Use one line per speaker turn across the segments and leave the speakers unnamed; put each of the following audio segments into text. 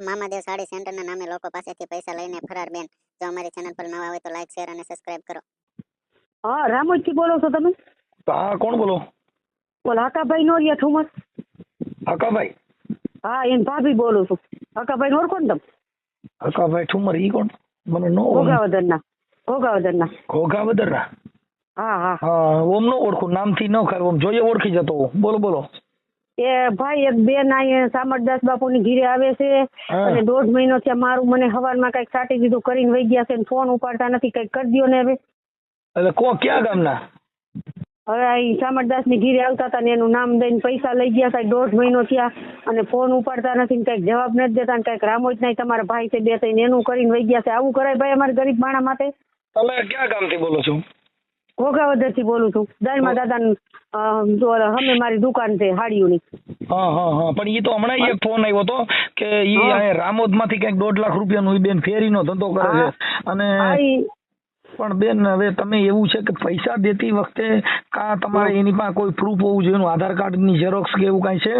મામાદેવ સાડી સેન્ટરના નામે લોકો પાસેથી પૈસા લઈને ફરાર બેન. જો અમારી ચેનલ પર નવા હોય તો લાઈક શેર અને સબસ્ક્રાઇબ કરો.
હા રામોદથી બોલો છો તમે?
હા કોણ બોલો?
બોલ હકાભાઈ નોરિયા ઠુમસ
હકાભાઈ
હા એન ભાભી બોલું છું. હકાભાઈ નોર કોણ તમે?
હકાભાઈ ઠુમર ઈ કોણ? મને નો
ઘોઘાવદરના ઘોઘાવદરના
ઘોઘાવદરના
હા હા.
હા ઓમ નો ઓળખું નામથી ન ખરું ઓમ જોઈએ ઓળખી જતો બોલો બોલો.
એ ભાઈ એક બેન અહીંયા સામરદાસ બાપુની ઘીરે આવે છે અને દોઢ મહિનો થયા મારું મને હવારમાં કંઈક સાટી દીધું કરીને વહી ગયા છે ને ફોન ઉપાડતા નથી કંઈક કરી દો ને હવે.
એટલે કો ક્યાં ગામના?
હવે અહીં સામરદાસની ઘીરે આવતા હતા ને એનું નામ દઈને પૈસા લઈ ગયા કંઈક દોઢ મહિનો થયા અને ફોન ઉપાડતા નથી ને કંઈક જવાબ નથી દેતા ને કંઈક રામોજ નહીં તમારા ભાઈ છે બે થઈને એનું કરીને વહી ગયા છે. આવું કરાય ભાઈ અમારે ગરીબ માણા માટે?
તમે ક્યાં ગામથી બોલો છો?
ઘોઘાવદરથી બોલું છું. દાલમાં દાદા અમે મારી દુકાન છે હાડીઓની.
હા હા હા. પણ એ તો હમણાં એક ફોન આવ્યો હતો કે એ રામોદમાંથી કંઈક દોઢ લાખ રૂપિયાનું ઈ બેન ફેરીનો ધંધો કરે છે. અને પણ બેન હવે તમે એવું છે કે પૈસા દેતી વખતે કા તમારે એની પાસે કોઈ પ્રૂફ હોવું જોઈએ? આધાર આધાર કાર્ડની ઝેરોક્સ કે એવું કઈ છે?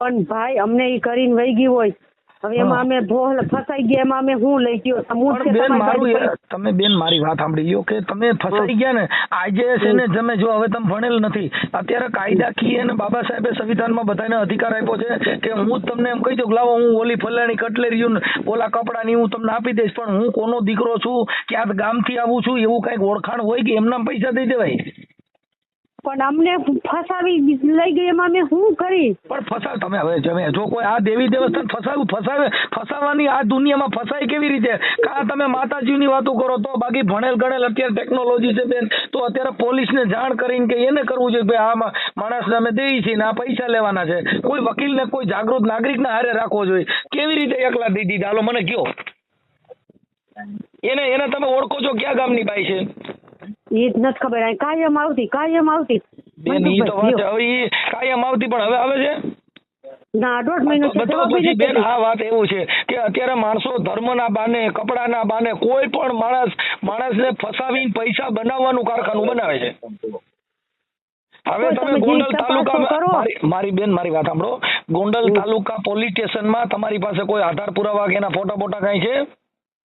પણ ભાઈ અમને એ કરીને વહી ગયું હોય. હવે એમાં અમે ભોલ ફસાઈ ગયા એમાં અમે હું લઈ ગયો?
બેન મારું તમે બેન મારી વાત સાંભળી લ્યો કે તમે ફસાઈ ગયા ને આજે છે ને તમે જો હવે તમે ભણેલ નથી. અત્યારે કાયદાકીય અને બાબા સાહેબે સંવિધાનમાં બધાને અધિકાર આપ્યો છે કે હું તમને એમ કહી દઉં કે લાવો હું ઓલી ફલાણી કટલેરી ને ઓલા કપડાની હું તમને આપી દઈશ પણ હું કોનો દીકરો છું? ક્યાં ગામથી આવું છું? એવું કંઈક ઓળખાણ હોય કે એમના પૈસા દઈ દેવાય?
પણ અમને ફસાવી લઈ ગઈ, એમાં મેં શું કરી?
પણ ફસાવ તમે હવે જમે જો કોઈ આ દેવી દેવસ્થાન ફસાવું ફસાવે ફસાવાની આ દુનિયામાં ફસાય કેવી રીતે? કા તમે માતાજીની વાતો કરો તો? બાકી ભણેલ ગણેલ અત્યારે ટેકનોલોજી છે બેન. તો અત્યારે પોલીસને જાણ કરીને કે એને કરવું જોઈએ ભાઈ આમાં માણસને અમે દઈએ છીએ ને આ પૈસા લેવાના છે. કોઈ વકીલને કોઈ જાગૃત નાગરિકને હારે રાખવો જોઈએ. કેવી રીતે એકલા દીધા? હાલો, મને કયો. એને એને તમે ઓળખો છો ક્યાં ગામની બાઈ છે?
એ જ નથી ખબર. અહીં કાયમ આવતી કાયમ આવતી.
બેન ઈ તો વાત છે. હવે ઈ કાયમ આવતી પણ હવે આવે છે?
ના દોઢ મહિનો છે
તો
જવાબ
પછી
નથી
બેન આ વાત એવું છે કે અત્યારે માણસો ધર્મના બાને કપડાના બાને કોઈ પણ માણસ માણસને ફસાવીને પૈસા બનાવવાનું કારખાનું બનાવે છે. હવે
તો
તમે
તમે
ગોંડલ
જે તપાસ તો
તાલુકામાં
કરો.
મારી મારી બેન મારી વાત સાંભળો. ગોંડલ તાલુકા પોલીસ સ્ટેશનમાં તમારી પાસે કોઈ આધાર પુરાવા કે એના ફોટા બોટા કાંઈ છે?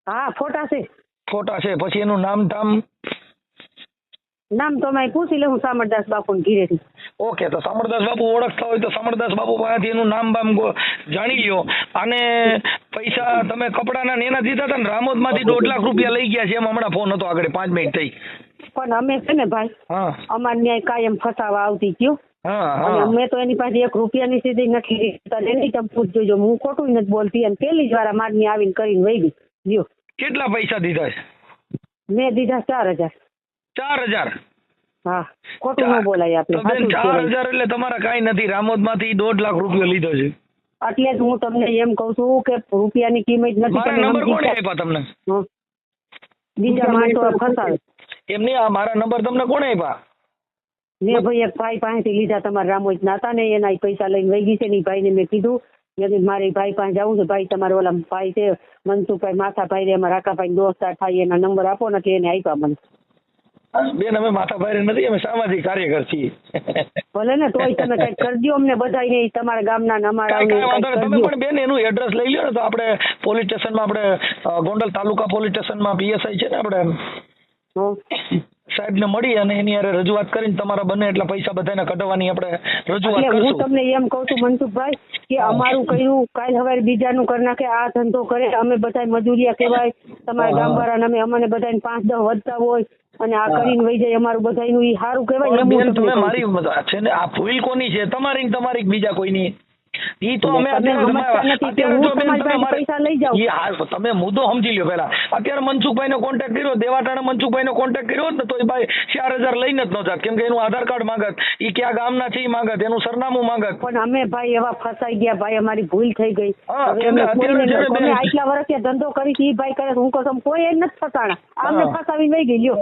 હા ફોટા છે.
ફોટા છે. પછી એનું નામ ધામ
નામ તો મેં પૂછી લે હું સામરદાસ બાપુ ઘીરેથી.
ઓકે તો સમરદાસ બાપુ ઓળખતા હોય તો સમરદાસ બાપુ પાસેથી એનું નામ બામ જાણી લ્યો. અને પૈસા તમે કપડાના એના દીધા હતા ને રામોદમાંથી દોઢ લાખ રૂપિયા લઈ ગયા છે એમ હમણાં ફોન હતો આગળ પાંચ મિનિટ થઈ.
પણ અમે છે ને ભાઈ અમાર ન્યાય કાયમ ફસાવા આવતી
ગયો.
અને
હા.
મેં તો એની પાસે એક રૂપિયાની સીધી નથી એની તમે પૂછજો હું ખોટું નથી બોલતી અને પેલી જ વાર મારની આવીને કરીને વહી ગઈ.
કેટલા પૈસા દીધા છે?
મેં દીધા ચાર હજાર.
ચાર હજાર.
હા ખોટું ન બોલાય આપણે
બેન
સાચું જ
ચાર હજાર એટલે તમારા કાંઈ નથી. રામોદમાંથી દોઢ લાખ રૂપિયો લીધો છે.
એટલે જ હું તમને એમ કહું છું કે રૂપિયાની કિંમત નથી
મારા નંબર કોણે આપ્યા તમને?
બીજા માણસો ફસાવે.
એમને આ મારા નંબર તમને કોણે આપ્યા?
મેં ભાઈ એક ભાઈ પાસેથી લીધા તમારા રામોજ ના હતા ને એના પૈસા લઈને વહી ગઈ છે ને ભાઈને મેં કીધું મેં મારે ભાઈ પાસે જવું છે ભાઈ તમારે ઓલા ભાઈ છે મનસુખભાઈ માથાભાઈ રે અમારા રાકાભાઈ દોસ્તાર થાય એના નંબર આપો ને એટલે એને આપ્યા મને.
બેન અમે માથા ભાઈ નથી અમે સામાજિક કાર્યકર છીએ
ભલે ને તોય તમે કંઈક કરજો અમને બધાય ને તમારા ગામના અમારા.
તમે પણ બેન એનું એડ્રેસ લઈ લો ને તો આપણે પોલીસ સ્ટેશનમાં આપણે ગોંડલ તાલુકા પોલીસ સ્ટેશનમાં પીએસઆઈ છે ને આપણે. સાહેબને મળી અને એની યારે રજૂઆત કરીને તમારા બને એટલા પૈસા બધાને કઢાવવાની આપણે રજૂઆત
એટલે હું તમને એમ કહું છું મનસુખભાઈ કે અમારું કર્યું કાલ હવે બીજાનું કરી નાખે આ ધંધો કરે અમે બધા મજૂરિયા કહેવાય તમારા
હા.
ગામવાળાને અમે અમને બધાને પાંચ દસ વધતા હોય અને આ. કરીને વહી જાય અમારું બધાનું ઈ સારું કહેવાય
તમે મારી
છું.
ને આ ભૂલ કોની છે તમારી ને તમારી બીજા કોઈની ઈ તો અમે
પાસે લઈ.
ઈ હા, તમે મુદ્દો સમજી લ્યો પેલા અત્યારે મનસુખભાઈ નો કોન્ટેક્ટ કર્યો દેવાટાણે મનસુખભાઈ નો કોન્ટેક્ટ કર્યો ને તો એ ભાઈ ચાર હજાર લઈને જ ન જાત. કેમ કે એનું આધાર કાર્ડ માંગત ઈ ક્યાં ગામના છે ઈ માંગત એનું સરનામું માંગત.
પણ અમે ભાઈ એવા ફસાઈ ગયા ભાઈ અમારી ભૂલ થઈ ગઈ. અમે આટલા વર્ષથી ધંધો કરી ઈ ભાઈ કરે હું કહું કોઈ એ નથી ફસાણા. ફસાવી ગઈ લ્યો.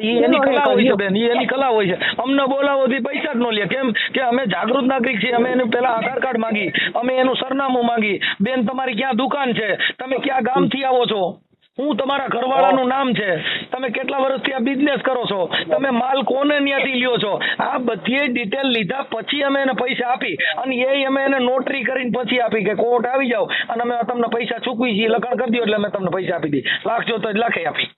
એની કલા હોય છે. બેન એની કલા હોય છે. અમને બોલાવો તો પૈસા જ ન લે. કેમ કે અમે જાગૃત નાગરિક છીએ અમે એને પેલા આધાર કાર્ડ માંગી. અમે એનું સરનામું માંગી. બેન, તમારી ક્યાં દુકાન છે? તમે ક્યાં ગામથી આવો છો? હું તમારા ઘરવાળાનું નામ છે. તમે કેટલા વર્ષથી આ બિઝનેસ કરો છો? તમે માલ કોને ત્યાંથી લ્યો છો? આ બધી ડિટેલ લીધા પછી અમે એને પૈસા આપી અને એ અમે એને નોટરી કરીને પછી આપી કે કોર્ટ આવી જાઓ અને અમે તમને પૈસા ચૂકવી છીએ લખાણ કરી દો એટલે અમે તમને પૈસા આપી દઈએ. લાખ જો તો લાખે આપી.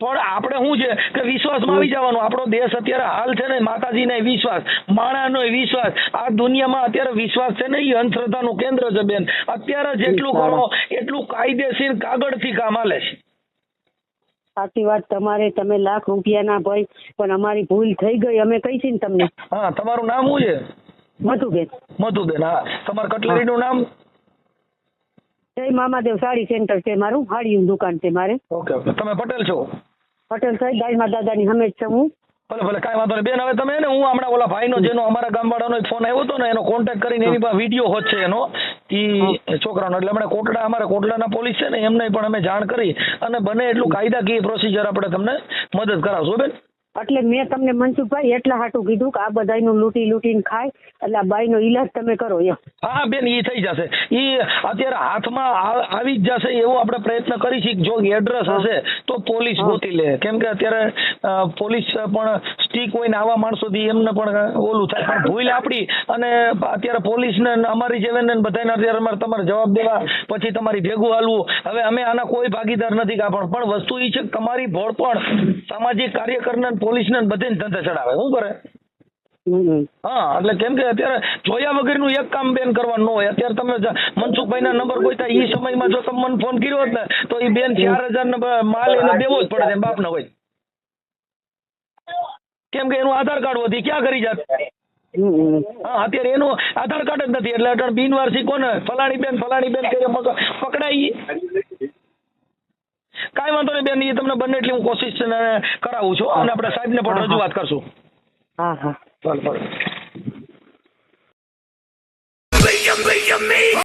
પણ આપણે શું છે કે વિશ્વાસમાં આવી જવાનું. આપણો દેશ અત્યારે હાલ છે ને માતાજીને વિશ્વાસ માણાનો વિશ્વાસ. આ દુનિયામાં અત્યારે વિશ્વાસ છે ને એ અંધશ્રદ્ધાનું કેન્દ્ર છે બેન. અત્યારે જેટલું કરો એટલું કાયદેસર કાગળથી કામ હાલે છે.
સાચી વાત તમારે. તમે લાખ રૂપિયાના ભાઈ પણ અમારી ભૂલ થઈ ગઈ. અમે કહી છે ને તમને?
હા તમારું નામ શું છે?
મધુબેન.
મધુબેન હા. તમારું કટલેરીનું નામ?
જય મામાદેવ સાડી સેન્ટર છે મારું. હાડીનું દુકાન છે મારે.
Okay okay. તમે પટેલ છો?
પટેલ સાહેબ દાઈમા દાદાની હમેશ છું હું.
ભલે ભલે કાંઈ વાંધો નહીં. બેન હવે તમે ને હું હમણાં ઓલા ભાઈનો જેનો અમારા ગામવાળાનો ફોન આવ્યો હતો ને એનો કોન્ટેક્ટ કરીને એની પાસે વીડિયો હોત છે એનો ઈ છોકરાનો. એટલે હમણાં કોટડા અમારા કોટડાના પોલીસ છે ને એમને પણ અમે જાણ કરી અને બને એટલું કાયદાકીય પ્રોસિજર આપણે તમને મદદ કરાવશું. બેન?
એટલે મેં તમને મનસુખભાઈ એટલા હાટું કીધું કે આ બધાયનું લૂંટી લૂંટીને ખાય એટલે આ બાઈનો ઈલાજ તમે કરો એમ.
હા બેન એ થઈ જશે. એ અત્યારે હાથમાં આવી જ જશે એવો આપણે પ્રયત્ન કરીશી કે જો એડ્રેસ હશે તો પોલીસ ગોતી લે. કેમ કે અત્યારે પોલીસ પણ સ્ટીક કોઈ આવા માણસોથી એમને પણ ઓલું થાય. પણ ભૂલ આપણી અને અત્યારે પોલીસને ને અમારી જેવે ને બધાને અત્યારે અમારે તમારે જવાબ દેવા પછી તમારી ભેગું હાલવું. હવે અમે આના કોઈ ભાગીદાર નથી કાપણ પણ વસ્તુ એ છે કે તમારી ભોળ પણ સામાજિક કાર્યકરને ને પોલીસને ને બધાને ધંધે ચડાવે. શું કરે? હા એટલે કેમ કે અત્યારે જોયા વગરનું એક કામ બેન કરવાનું ન હોય. અત્યારે તમે મનસુખભાઈ ના નંબર થાય એ સમયમાં જો તમે મને ફોન કર્યો હોત ને તો એ બેન ચાર હજાર માલ એને દેવો જ પડે બાપ ના હોય. કેમ કે એનું આધાર કાર્ડ હતી ક્યાં કરી જાત? હા અત્યારે એનું આધાર કાર્ડ જ નથી. એટલે અટણ બિનવારસી કોને? ફલાણી બેન ફલાણી બેન કરી પકડાઈ કાંઈ વાંધો નહીં બેન એ તમને બંને એટલી હું કોશિશ ને કરાવું છું અને આપણે સાહેબને પણ રજૂઆત કરશું.
હા હા.
ભલે ભલે